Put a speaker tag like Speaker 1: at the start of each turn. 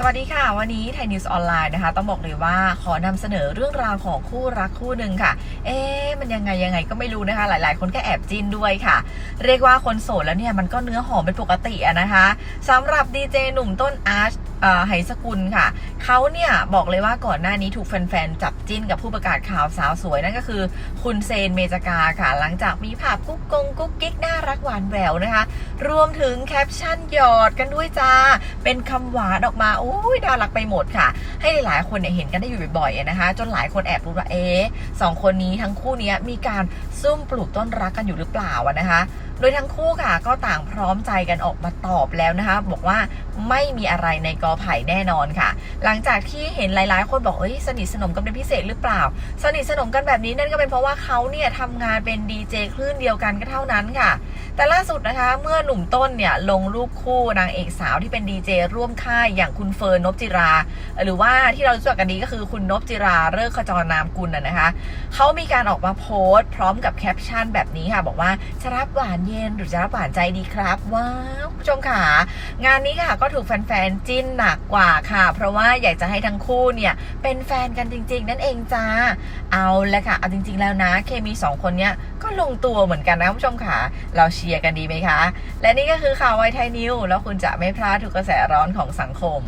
Speaker 1: สวัสดีค่ะ วันนี้ไทยนิวส์ออนไลน์นะคะ ต้องบอกเลยว่าขอนำเสนอเรื่องราวของคู่รักคู่หนึ่งค่ะ เอ๊มันยังไงยังไงก็ไม่รู้นะคะ หลาย ๆ คนก็แอบจิ้นด้วยค่ะ เรียกว่าคนโสดแล้วเนี่ยมันก็เนื้อหอมเป็นปกติอะนะคะสำหรับดีเจหนุ่มต้นอาร์ช ไหสกุลค่ะ เขาเนี่ยบอกเลยว่าก่อนหน้านี้ถูกแฟนๆ จับจิ้นกับผู้ประกาศข่าวสาวสวย นั่นก็คือคุณเซนเมจากาค่ะ หลังจากมีภาพกุ๊กกงกุ๊กกิ๊กน่ารักหวานแหววนะคะ รวมถึงแคปชั่นหยอดกันด้วยจ้า เป็นคำหวานออกมาโอ้ยน่ารักไปหมดค่ะ ให้หลายๆคนเนี่ยเห็นกันได้อยู่บ่อยๆนะคะ จนหลายคนแอบรู้ว่าเอ๊สองคนนี้ทั้งคู่นี้มีการซุ่มปลูกต้นรักกันอยู่หรือเปล่านะคะโดยทั้งคู่ค่ะก็ต่างพร้อมใจกันออกมาตอบแล้วนะคะ บอกว่าไม่มีอะไรในกอไผ่แน่นอนค่ะ หลังจากที่เห็นหลาย ๆ คนบอกเอ้ยสนิทสนมกันเป็นพิเศษหรือเปล่า สนิทสนมกันแบบนี้นั่นก็เป็นเพราะว่าเขาเนี่ยทำงานเป็นดีเจคลื่นเดียวกันก็เท่านั้นค่ะ แต่ล่าสุดนะคะเมื่อหนุ่มต้นเนี่ยลงรูปคู่นางเอกสาวที่เป็นดีเจร่วมค่ายอย่างคุณเฟิร์นนบจิรา หรือว่าที่เรารู้จักกันดีก็คือคุณนบจิราเลิกขจรนามกุลนะนะคะเขามีการออกมาโพสต์พร้อมกับแคปชั่นแบบนี้ค่ะ บอกว่าจะรับหวานเย็นหรือจะรับหวานใจดีครับว้าวผู้ชมค่ะงานนี้ค่ะก็ถูกแฟนๆจิ้นหนักกว่าค่ะ เพราะว่าอยากจะให้ทั้งคู่เนี่ยเป็นแฟนกันจริง ๆ นั่นเองจ้าเอาละค่ะเอาจริง ๆ แล้วนะเคมีสองคนเนี้ยก็ลงตัวเหมือนกันนะคุณผู้ชมค่ะเราเชียร์กันดีไหมคะ และนี่ก็คือข่าวไวไทยนิวแล้วคุณจะไม่พลาดทุกกระแสร้อนของสังคม